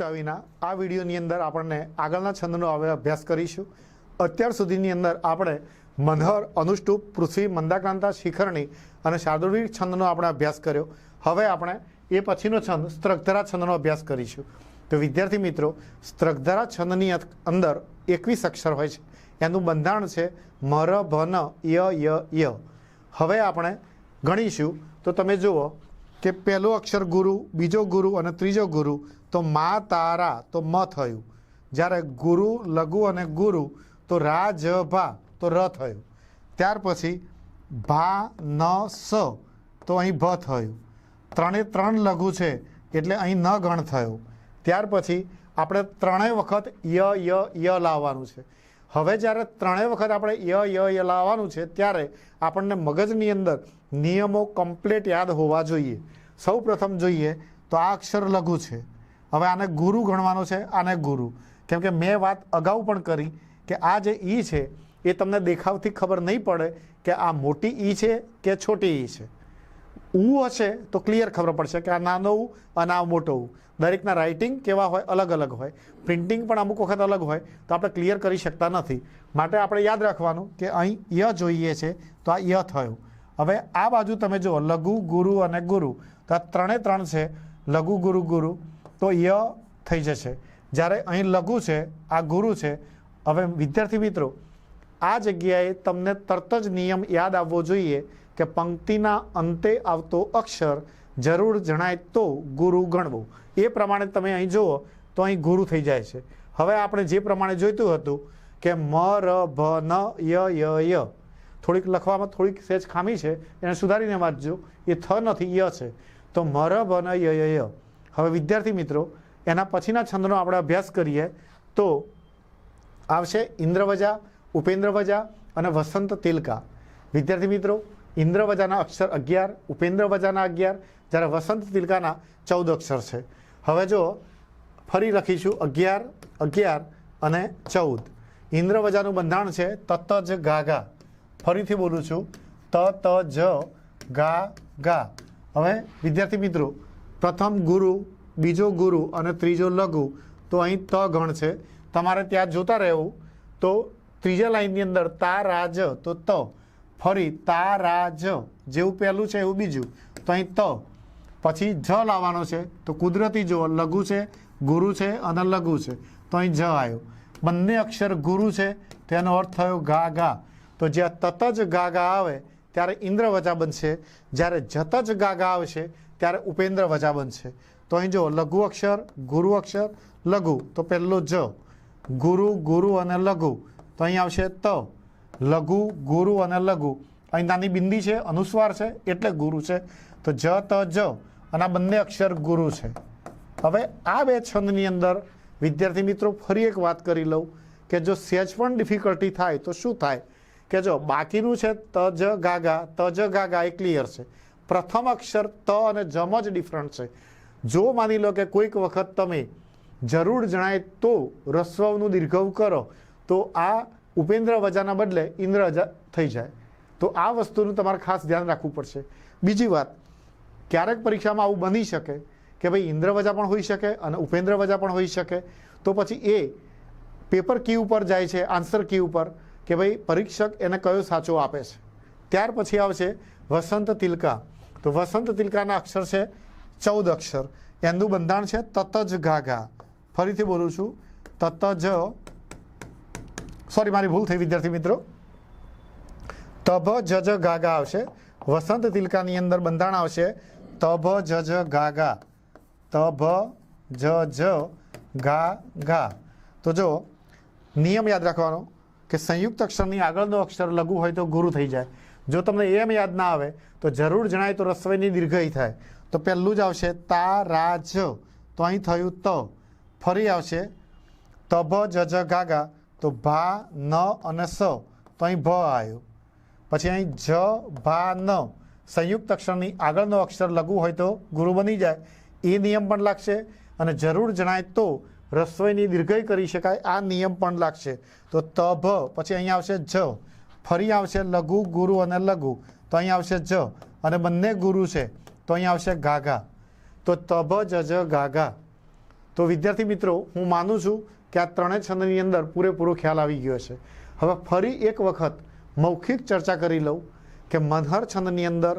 ચાવીના આ વિડીયોની અંદર આપણને આગળના છંદનો હવે અભ્યાસ કરીશું. અત્યાર સુધીની અંદર આપણે મનહર અનુષ્ટુપ પૃથ્વી, મંદાક્રાંતા, શિખરણી અને શાર્દુળી છંદનો આપણે અભ્યાસ કર્યો. હવે આપણે એ પછીનો છંદ, સ્ત્રગધરા છંદનો અભ્યાસ કરીશું. તો વિદ્યાર્થી મિત્રો, સ્ત્રગધરા છંદની અંદર એકવીસ અક્ષર હોય છે. એનું બંધારણ છે મર, ભન, ય ય ય. હવે આપણે ગણીશું. તો તમે જુઓ કે પહેલો અક્ષર ગુરુ, બીજો ગુરુ અને ત્રીજો ગુરુ તો મા તારા તો મ થયું. જ્યારે ગુરુ, લઘુ અને ગુરુ તો રા ભા તો ર થયું. ત્યાર પછી ભા, ન, સ તો અહીં ભ થયું. ત્રણે ત્રણ લઘુ છે એટલે અહીં ન ગણ થયું. ત્યાર પછી આપણે ત્રણેય વખત ય ય ય લાવવાનું છે. હવે જ્યારે ત્રણેય વખત આપણે ય ય ય લાવવાનું છે, ત્યારે આપણને મગજની અંદર નિયમો કમ્પ્લીટ યાદ હોવા જોઈએ. સૌ પ્રથમ જોઈએ તો આ અક્ષર લઘુ છે. હવે આને ગુરુ ગણવાનો છે, આને ગુરુ. કેમ કે મેં વાત અગાઉ પણ કરી કે આ જે ઈ છે, એ તમને દેખાવથી ખબર નહીં પડે કે આ મોટી ઈ છે કે છોટી ઈ છે. ઉ હશે તો ક્લિયર ખબર પડશે કે આ નાનો ઉ અને આ મોટો ઉ દરેકના રાઇટિંગ કેવા હોય, અલગ અલગ હોય. પ્રિન્ટિંગ પણ અમુક વખત અલગ હોય, તો આપણે ક્લિયર કરી શકતા નથી. માટે આપણે યાદ રાખવાનું કે અહીં ય જોઈએ છે, તો આ ય થયું. હવે આ બાજુ તમે જુઓ, લઘુ ગુરુ અને ગુરુ. તો આ ત્રણે ત્રણ છે, લઘુ ગુરુ ગુરુ. તો ય થઈ જશે. જ્યારે અહીં લઘુ છે, આ ગુરુ છે, હવે વિદ્યાર્થી મિત્રો, આ જગ્યાએ તમને તરત જ નિયમ યાદ આવવો જોઈએ કે પંક્તિના અંતે આવતો અક્ષર જરૂર જણાય તો ગુરુ ગણવો. એ પ્રમાણે તમે અહીં જુઓ તો અહીં ગુરુ થઈ જાય છે. હવે આપણે જે પ્રમાણે જોઈતું હતું કે મ, ર, ભ, ન, ય ય ય. થોડીક લખવામાં થોડીક સહેજ ખામી છે, એને સુધારીને વાંચજો એ થ નથી, ય છે. તો મ, ર, ભ, ન, ય ય ય. હવે વિદ્યાર્થી મિત્રો, એના પછીના છંદનો આપણે અભ્યાસ કરીએ તો આવશે ઇન્દ્રવજા, ઉપેન્દ્રવજા અને વસંત તિલકા. વિદ્યાર્થી મિત્રો, ઇન્દ્રવજાના અક્ષર અગિયાર, ઉપેન્દ્રવજાના અગિયાર, જ્યારે વસંત તિલકાના ચૌદ અક્ષર છે. હવે જો ફરી લખીશું અગિયાર અગિયાર અને ચૌદ. ઇન્દ્રવજાનું બંધારણ છે તત જ ગા ફરીથી બોલું છું ત ત જ ગા ગા. હવે વિદ્યાર્થી મિત્રો પ્રથમ ગુરુ, બીજો ગુરુ અને ત્રીજો લઘુ. તો અહીં ત ગણ છે. તમારે ત્યાં જોતા રહેવું. તો ત્રીજા લાઈનની અંદર તા રાજ, તો ત. ફરી તા રાજ, જેવું પહેલું છે એવું બીજું. તો અહીં ત. પછી જ લાવવાનો છે. તો કુદરતી જુઓ, લઘુ છે, ગુરુ છે અને લઘુ છે. તો અહીં જ આવ્યો. બંને અક્ષર ગુરુ છે. તેનો અર્થ થયો ગા ગા. તો જ્યાં તત જ ગા ગા આવે, ત્યારે ઇન્દ્રવચા બનશે. જ્યારે જત જ ગા ગા આવશે ત્યારે ઉપેન્દ્ર વજા બનશે તો અહીં જો લઘુ અક્ષર, ગુરુ અક્ષર, લઘુ, તો પહેલો જ. ગુરુ ગુરુ અને લઘુ. તો અહીં આવશે ત. લઘુ, ગુરુ અને લઘુ. અહીં નાની બિંદી છે, અનુસ્વાર છે, એટલે ગુરુ છે. તો જ, ત, જ. અને આ બંને અક્ષર ગુરુ છે. હવે આ બે છંદની અંદર, વિદ્યાર્થી મિત્રો, ફરી એક વાત કરી લઉં કે જો સહેજ પણ ડિફિકલ્ટી થાય, તો શું થાય? કે જો બાકીનું છે, ત, જ ગાગા ત, જ ગાગા એ ક્લિયર છે. પ્રથમ અક્ષર ત અને જમ જ ડિફરન્ટ છે. જો માની લો કે કોઈક વખત તમે જરૂર જણાય તો રસ્વનું દીર્ઘવ કરો, તો આ ઉપેન્દ્ર વજાના બદલે ઇન્દ્ર થઈ જાય. તો આ વસ્તુનું તમારે ખાસ ધ્યાન રાખવું પડશે. બીજી વાત, ક્યારેક પરીક્ષામાં આવું બની શકે કે ભાઈ ઇન્દ્ર વજા પણ હોઈ શકે અને ઉપેન્દ્ર વજા પણ હોઈ શકે. તો પછી એ પેપર કી ઉપર જાય છે, આન્સર કી ઉપર, કે ભાઈ પરીક્ષક એને કયો સાચો આપે છે. ત્યાર પછી આવશે વસંત તિલકા. તો વસંત તિલકાના અક્ષર છે, ચૌદ અક્ષર. એનું બંધારણ છે, તતજ જ ઘા ઘા ફરીથી બોલું છું તત જ સોરી મારી ભૂલ થઈ વિદ્યાર્થી મિત્રો. તભ, જજ જ ગા ગા આવશે. વસંત તિલકાની અંદર બંધારણ આવશે, તભ, જજ જ ગા ગા તભ જ જ ગા ગા તો જો, નિયમ યાદ રાખવાનો કે સંયુક્ત અક્ષરની આગળનો અક્ષર લઘુ હોય તો ગુરુ થઈ જાય. જો તમને એમ યાદ ના આવે, તો જરૂર જણાય તો રસ્વયની દીર્ઘઈ થાય. તો પહેલું જ આવશે, તા રા જ તો અહીં થયું ત. ફરી આવશે તભ જજ જ ગા ગા તો ભા, ન અને સ. તો અહીં ભ આવ્યો પછી અહીં જ, ભા, ન. સંયુક્ત અક્ષરની આગળનો અક્ષર લઘુ હોય તો ગુરુ બની જાય. એ નિયમ પણ લાગશે અને જરૂર જણાય તો રસોઈની દીર્ઘય કરી શકાય. આ નિયમ પણ લાગશે. તો તભ, પછી અહીં આવશે જ. ફરી આવશે લઘુ, ગુરુ અને લઘુ. તો અહીં આવશે જ અને બંને ગુરુ છે, તો અહીં આવશે ગાગા. તો તભ જજ ગાગા. તો વિદ્યાર્થી મિત્રો, હું માનું છું કે આ ત્રણેય છંદની અંદર પૂરેપૂરો ખ્યાલ આવી ગયો છે હવે ફરી એક વખત મૌખિક ચર્ચા કરી લઉં કે મનહર છંદની અંદર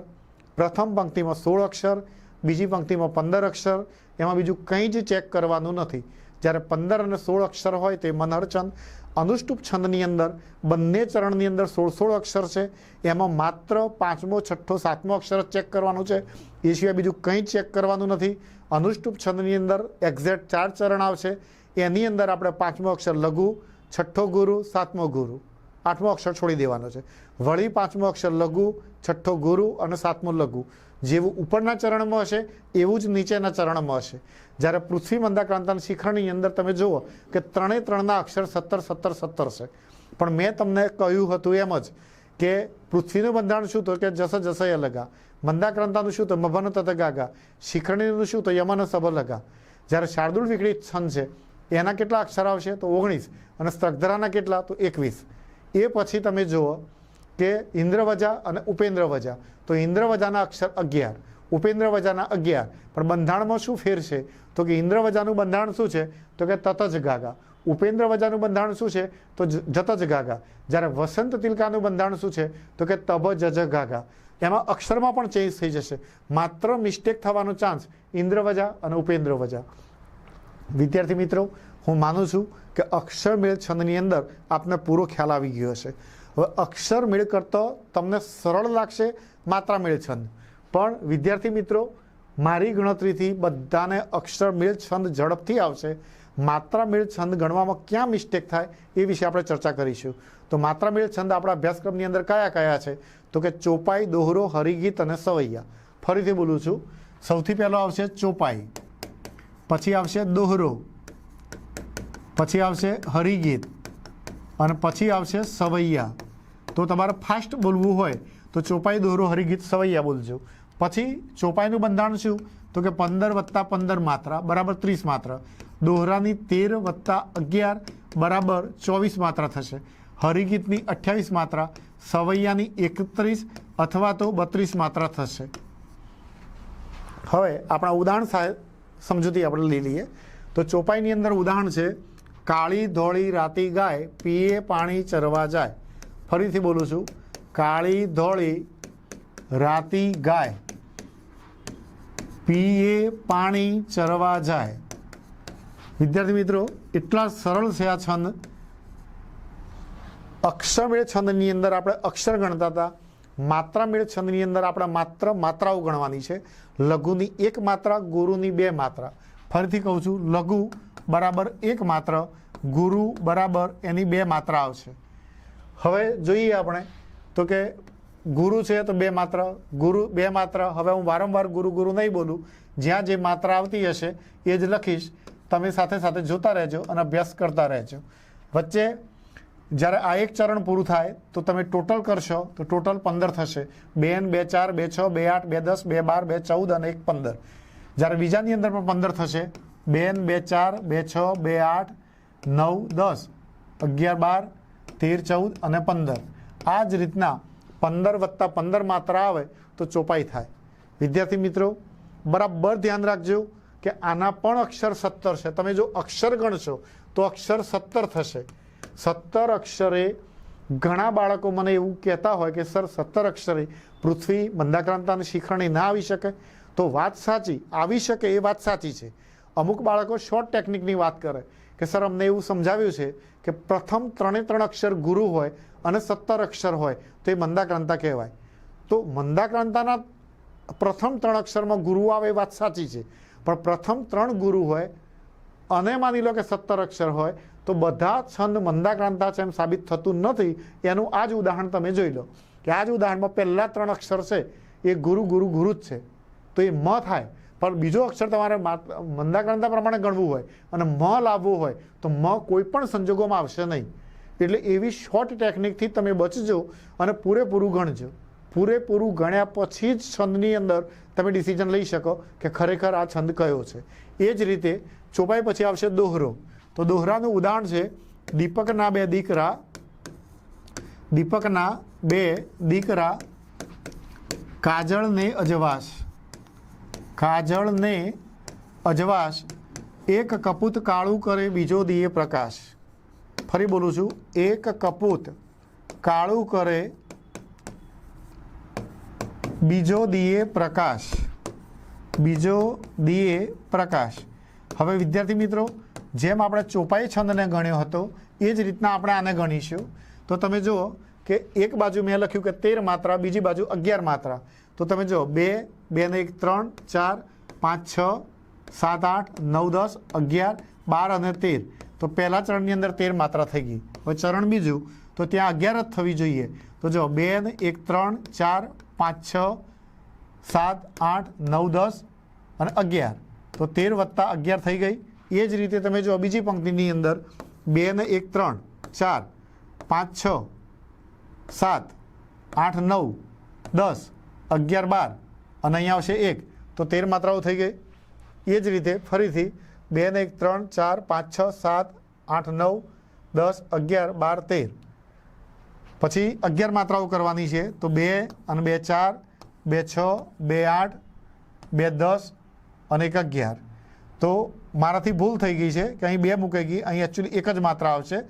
પ્રથમ પંક્તિમાં સોળ અક્ષર, બીજી પંક્તિમાં પંદર અક્ષર, એમાં બીજું કંઈ જ ચેક કરવાનું નથી. જ્યારે પંદર અને સોળ અક્ષર હોય તે મનહર છંદ અનુષ્ટુપ છંદની અંદર બંને ચરણની અંદર સોળ સોળ અક્ષર છે. એમાં માત્ર પાંચમો, છઠ્ઠો, સાતમો અક્ષર જ ચેક કરવાનું છે. એ સિવાય બીજું કંઈ ચેક કરવાનું નથી. અનુષ્ટુપ છંદની અંદર એક્ઝેક્ટ ચાર ચરણ આવશે. એની અંદર આપણે પાંચમો અક્ષર લઘુ, છઠ્ઠો ગુરુ, સાતમો ગુરુ. આઠમો અક્ષર છોડી દેવાનો છે. વળી પાંચમો અક્ષર લઘુ, છઠ્ઠો ગુરુ અને સાતમો લઘુ. જેવું ઉપરના ચરણમાં હશે, એવું જ નીચેના ચરણમાં હશે. જ્યારે પૃથ્વી મંદાક્રાંતાના શિખરની અંદર તમે જુઓ કે ત્રણે ત્રણના અક્ષર સત્તર સત્તર સત્તર છે. પણ મેં તમને કહ્યું હતું એમ જ કે પૃથ્વીનું બંધારણ શું તો કે જસ જસય અલગા મંદાક્રાંતાનું શું તો મભન ગાગા. શિખરણીનું શું તો યમન સભ લગા. જ્યારે શાર્દુળ વિકળિત છંદ છે, એના કેટલા અક્ષર આવશે? તો ઓગણીસ. અને સ્ત્રગધરાના કેટલા? તો એકવીસ. એ પછી તમે જુઓ કે ઇન્દ્રવજા અને ઉપેન્દ્રવજા. તો ઇન્દ્રવજાના અક્ષર અગિયાર, ઉપેન્દ્રવજાના અગિયાર. પણ બંધારણમાં શું ફેર છે? તો કે ઇન્દ્રવજાનું બંધારણ શું છે? તો કે તત જ ગાગા. ઉપેન્દ્રવજાનું બંધારણ શું છે? તો જતજ ગાગા. જ્યારે વસંત તિલકાનું બંધારણ શું છે? તો કે તબ જજ ગાગા. એમાં અક્ષરમાં પણ ચેન્જ થઈ જશે. માત્ર મિસ્ટેક થવાનો ચાન્સ ઇન્દ્રવજા અને ઉપેન્દ્રવજા. વિદ્યાર્થી મિત્રો, હું માનું છું કે અક્ષરમેળ છંદની અંદર આપને પૂરો ખ્યાલ આવી ગયો હશે. હવે અક્ષર મેળ કરતો તમને સરળ લાગશે, માત્રા મેળ છંદ. પણ વિદ્યાર્થી મિત્રો, મારી ગણતરીથી બધાને અક્ષર મેળ છંદ ઝડપથી આવશે. માત્રા મેળ છંદ ગણવામાં ક્યાં મિસ્ટેક થાય એ વિશે આપણે ચર્ચા કરીશું. તો માત્રા મેળ છંદ આપણા અભ્યાસક્રમની અંદર કયા કયા છે? તો કે ચોપાઈ, દોહરો, હરિગીત અને સવૈયા. ફરીથી બોલું છું. સૌથી પહેલો આવશે ચોપાઈ. પછી આવશે દોહરો. પછી આવશે હરિગીત. અને પછી આવશે સવૈયા. તો તમારે ફાસ્ટ બોલવું હોય તો ચોપાઈ દોહરો હરિગીત સવૈયા બોલજો. પછી ચોપાઈનું બંધારણ શું? તો કે પંદર વત્તા પંદર માત્રા બરાબર ત્રીસ માત્રા. દોહરાની તેર વત્તા અગિયાર બરાબર ચોવીસ માત્રા થશે. હરિગીતની અઠ્યાવીસ માત્રા, સવૈયાની એકત્રીસ અથવા તો બત્રીસ માત્રા થશે. હવે આપણા ઉદાહરણ સમજૂતી આપણે લઈ લઈએ. તો ચોપાઈની અંદર ઉદાહરણ છે, કાળી ધોળી રાતી ગાય પીએ પાણી ચરવા જાય. ફરીથી બોલું છું. કાળી ધોળી રાતી ગાય, પીએ પાણી ચરવા જાય. વિદ્યાર્થી મિત્રો, એટલા સરળ છે આ છંદ. અક્ષરમેળ છંદની અંદર આપણે અક્ષર ગણતા હતા. માત્રામેળ છંદની અંદર આપણે માત્ર માત્રાઓ ગણવાની છે. લઘુની એક માત્રા, ગુરુની બે માત્રા. ફરીથી કહું છું, લઘુ બરાબર એક માત્ર, ગુરુ બરાબર એની બે માત્રા આવશે હવે જોઈએ આપણે. તો કે ગુરુ છે તો બે માત્ર. ગુરુ બે માત્ર. હવે હું વારંવાર ગુરુ ગુરુ નહીં બોલું. જ્યાં જે માત્ર આવતી હશે એ જ લખીશ. તમે સાથે સાથે જોતા રહેજો અને અભ્યાસ કરતા રહેજો. વચ્ચે જ્યારે આ એક ચરણ પૂરું થાય તો તમે ટોટલ કરશો તો ટોટલ પંદર થશે. બે એન બે ચાર, બે છ, બે આઠ, બે દસ, બે બાર, બે ચૌદ અને એક પંદર. જ્યારે બીજાની અંદર પણ પંદર થશે. બે એન બે ચાર, બે છ, બે આઠ, નવ, દસ, અગિયાર, બાર તેર, ચૌદ અને પંદર. આ જ રીતના પંદર વત્તા પંદર માત્રા આવે તો ચોપાઈ થાય. વિદ્યાર્થી મિત્રો, બરાબર ધ્યાન રાખજો કે આના પણ અક્ષર સત્તર છે. તમે જો અક્ષર ગણશો તો અક્ષર સત્તર થશે. સત્તર અક્ષરે ઘણા બાળકો મને એવું કહેતા હોય કે, સર, સત્તર અક્ષરે પૃથ્વી મંદાક્રાંતાની શિખરણી ના આવી શકે? તો વાત સાચી, આવી શકે એ વાત સાચી છે. અમુક બાળકો શોર્ટ ટેકનિકની વાત કરે. કે સર, અમને એવું સમજાવ્યું છે કે પ્રથમ ત્રણે ત્રણ અક્ષર ગુરુ હોય અને સત્તર અક્ષર હોય, તો એ મંદાક્રાંતા કહેવાય. તો મંદાક્રાંતાના પ્રથમ ત્રણ અક્ષરમાં ગુરુ આવે એ વાત સાચી છે. પણ પ્રથમ ત્રણ ગુરુ હોય અને માની લો કે સત્તર અક્ષર હોય, તો બધા છંદ મંદાક્રાંતા છે એમ સાબિત થતું નથી. એનું આ જ ઉદાહરણ તમે જોઈ લો કે આ જ ઉદાહરણમાં પહેલાં ત્રણ અક્ષર છે, એ ગુરુ ગુરુ ગુરુ જ છે. તો એ મ થાય. પણ બીજો અક્ષર તમારે મંદાક્રાંતા પ્રમાણે ગણવું હોય અને મ લાવવું હોય, તો મ કોઈ પણ સંજોગોમાં આવશે નહીં. એટલે એવી શોર્ટ ટેકનિકથી તમે બચજો અને પૂરેપૂરું ગણજો. પૂરેપૂરું ગણ્યા પછી જ છંદની અંદર તમે ડિસિઝન લઈ શકો કે ખરેખર આ છંદ કયો છે. એ જ રીતે ચોપાઈ પછી આવશે દોહરો. તો દોહરાનું ઉદાહરણ છે, દીપકના બે દીકરા, દીપકના બે દીકરા કાજળને અજવાસ કાજળને અજવાશ, એક કપૂત કાળું કરે બીજો દિયે પ્રકાશ. ફરી બોલું છું, એક કપૂત કાળું કરે બીજો દિયે પ્રકાશ. બીજો દિયે પ્રકાશ. હવે વિદ્યાર્થી મિત્રો, જેમ આપણે ચોપાઈ છંદને ગણ્યો હતો, એ જ રીતના આપણે આને ગણીશું. તો તમે જુઓ કે એક બાજુ મેં લખ્યું કે તેર માત્રા, બીજી બાજુ અગિયાર માત્રા. તો તમે જુઓ, બે બે ને એક, ત્રણ, ચાર, પાંચ, છ, સાત, આઠ, નવ, દસ, અગિયાર, બાર અને તેર. તો પહેલા ચરણની અંદર તેર માત્રા થઈ ગઈ. હવે ચરણ બીજું. તો ત્યાં અગિયાર જ થવી જોઈએ. તો જો બે ને એક, ત્રણ, ચાર, પાંચ, છ, સાત, આઠ, નવ, દસ અને અગિયાર. તો તેર વત્તા અગિયાર થઈ ગઈ. એ જ રીતે તમે જો બીજી પંક્તિની અંદર બે ને એક, ત્રણ, ચાર, પાંચ, છ, સાત, આઠ, નવ, દસ, અગિયાર, બાર અને અહીંયા આવશે એક. તો તેર માત્રાઓ થઈ ગઈ. એ જ રીતે ફરીથી બે ને એક, ત્રણ, ચાર, પાંચ, છ, સાત, આઠ, નવ, દસ, અગિયાર, બાર, તેર. પછી અગિયાર માત્રાઓ કરવાની છે. તો બે અને બે, ચાર, બે, છ, બે, આઠ, બે, દસ અને એક, અગિયાર. તો મારાથી ભૂલ થઈ ગઈ છે કે અહીં બે મૂકાઈ ગઈ. અહીં એકચ્યુઅલી એક જ માત્રા આવશે.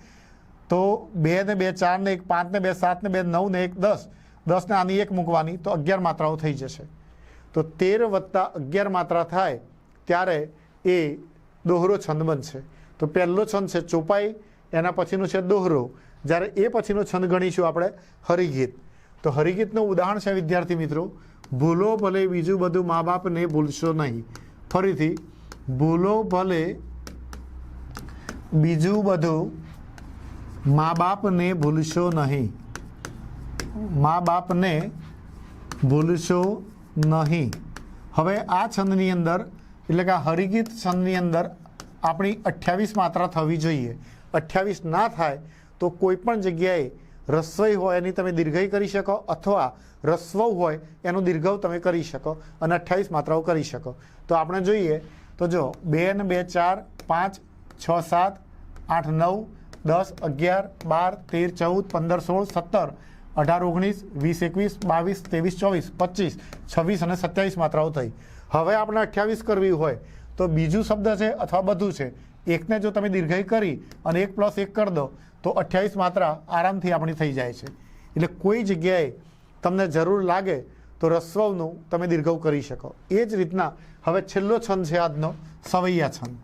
તો બે ને બે, ચાર ને એક, પાંચ ને બે, સાત ને બે, નવ ને એક, દસ. દસ ને આની એક મૂકવાની. તો અગિયાર માત્રાઓ થઈ જશે. તો તેર વત્તા અગિયાર માત્રા થાય ત્યારે એ દોહરો છંદ બનશે. તો પહેલો છંદ છે ચોપાઈ, એના પછીનું છે દોહરો. જ્યારે એ પછીનો છંદ ગણીશું આપણે હરિગીત. તો હરિગીતનું ઉદાહરણ છે વિદ્યાર્થી મિત્રો, ભૂલો ભલે બીજું બધું મા બાપને ભૂલશો નહીં. ફરીથી, ભૂલો ભલે બીજું બધું મા બાપને ભૂલશો નહીં. મા બાપને ભૂલશો નહીં. હવે આ છંદની અંદર, એટલે કે આ હરિગીત છંદની અંદર આપણી અઠ્યાવીસ માત્રા થવી જોઈએ. અઠ્યાવીસ ના થાય તો કોઈ પણ જગ્યાએ રસ્વઈ હોય એની તમે દીર્ઘઈ કરી શકો અથવા રસ્વ હોય એનું દીર્ઘવ તમે કરી શકો અને અઠ્યાવીસ માત્રાઓ કરી શકો. તો આપણે જોઈએ, તો જો, બે ને બે ચાર, પાંચ, છ, સાત, આઠ, નવ, દસ, અગિયાર, બાર, તેર, ચૌદ, પંદર, સોળ, સત્તર અઢાર, ઓગણીસ, વીસ, એકવીસ, બાવીસ, ત્રેવીસ, ચોવીસ, પચીસ, છવ્વીસ અને સત્યાવીસ માત્રાઓ થઈ. હવે આપણે અઠ્યાવીસ કરવી હોય તો બીજું શબ્દ છે અથવા બધું છે. એકને જો તમે દીર્ઘય કરી અને એક પ્લસ એક કરી દો, તો અઠ્યાવીસ માત્રા આરામથી આપણી થઈ જાય છે. એટલે કોઈ જગ્યાએ તમને જરૂર લાગે તો રસ્વનું તમે દીર્ઘવ કરી શકો. એ જ રીતના હવે છેલ્લો છંદ છે આજનો, સવૈયા છંદ.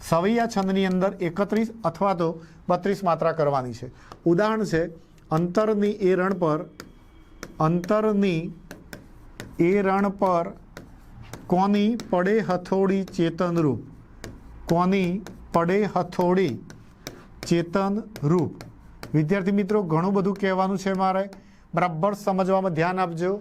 સવૈયા છંદની અંદર એકત્રીસ અથવા તો બત્રીસ માત્રા કરવાની છે. ઉદાહરણ છે અંતરની એ રણ પર, અંતરની એ રણ પર કોની પડે હથોડી ચેતનરૂપ? કોની પડે હથોડી ચેતન રૂપ વિદ્યાર્થી મિત્રો, ઘણું બધું કહેવાનું છે મારે. બરાબર સમજવામાં ધ્યાન આપજો.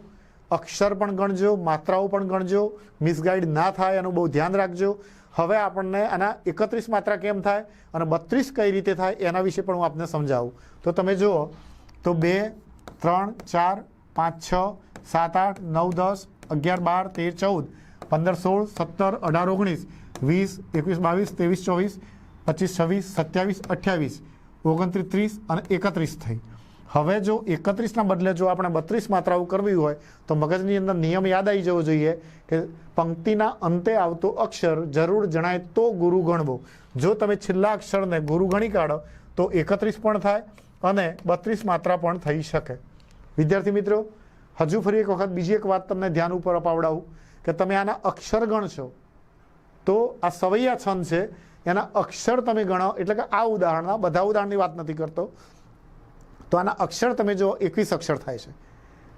અક્ષર પણ ગણજો, માત્રાઓ પણ ગણજો. મિસગાઈડ ના થાય એનું બહુ ધ્યાન રાખજો. હવે આપણને આના એકત્રીસ માત્રા કેમ થાય અને બત્રીસ કઈ રીતે થાય એના વિશે પણ હું આપને સમજાવું. તો તમે જુઓ તો બે, ત્રણ, ચાર, પાંચ, છ, સાત, આઠ, નવ, દસ, અગિયાર, બાર, તેર, ચૌદ, પંદર, સોળ, સત્તર, અઢાર, ઓગણીસ, વીસ, એકવીસ, બાવીસ, ત્રેવીસ, ચોવીસ, પચીસ, છવ્વીસ, સત્યાવીસ, અઠ્યાવીસ, ઓગણત્રીસ, ત્રીસ અને એકત્રીસ થઈ. હવે જો એકત્રીસના બદલે જો આપણે બત્રીસ માત્રાઓ કરવી હોય, તો મગજની અંદર નિયમ યાદ આવી જવો જોઈએ કે પંક્તિના અંતે આવતો અક્ષર જરૂર જણાય તો ગુરુ ગણવો. જો તમે છેલ્લા અક્ષરને ગુરુ ગણી કાઢો, તો એકત્રીસ પણ થાય અને બત્રીસ માત્રા પણ થઈ શકે. વિદ્યાર્થી મિત્રો, હજુ ફરી એક વખત બીજી એક વાત તમને ધ્યાન ઉપર અપાવડાવું કે તમે આના અક્ષર ગણશો તો આ સવૈયા છંદ છે, એના અક્ષર તમે ગણો, એટલે કે આ ઉદાહરણના બધા ઉદાહરણની વાત નથી કરતો. તો આના અક્ષર તમે જો એકવીસ અક્ષર થાય છે.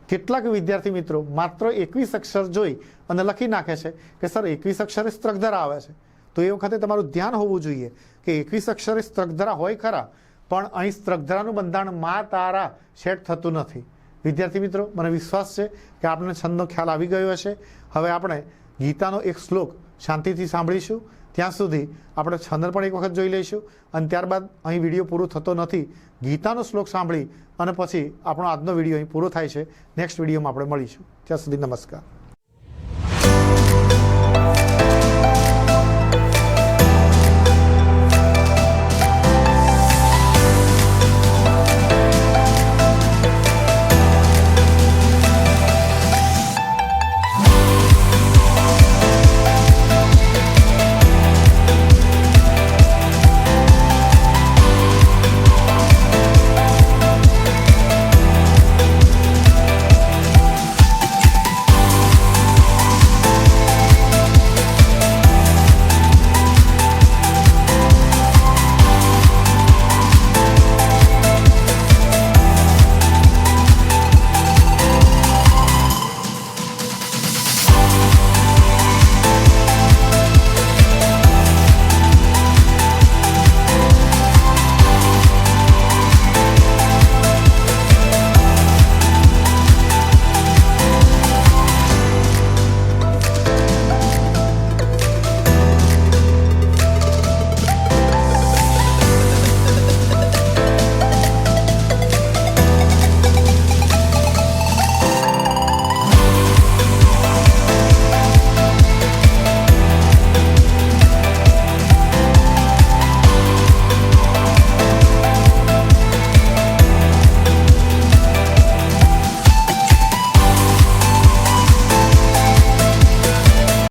કેટલાક વિદ્યાર્થી મિત્રો માત્ર એકવીસ અક્ષર જોઈ અને લખી નાખે છે કે, સર, એકવીસ અક્ષરે સ્ત્રગધરા આવે છે. તો એ વખતે તમારું ધ્યાન હોવું જોઈએ કે એકવીસ અક્ષરે સ્ત્રગધરા હોય ખરા પણ અહીં સ્ત્રગ્ધરાનું બંધારણ મા તારા સેટ થતું નથી. વિદ્યાર્થી મિત્રો, મને વિશ્વાસ છે કે આપણને છંદનો ખ્યાલ આવી ગયો હશે. હવે આપણે ગીતાનો એક શ્લોક શાંતિથી સાંભળીશું. ત્યાં સુધી આપણે છંદ પણ એક વખત જોઈ લઈશું. અને ત્યારબાદ અહીં વીડિયો પૂરો થતો નથી. ગીતાનો શ્લોક સાંભળી અને પછી આપણો આજનો વીડિયો અહીં પૂરો થાય છે. નેક્સ્ટ વિડીયોમાં આપણે મળીશું. ત્યાં સુધી નમસ્કાર.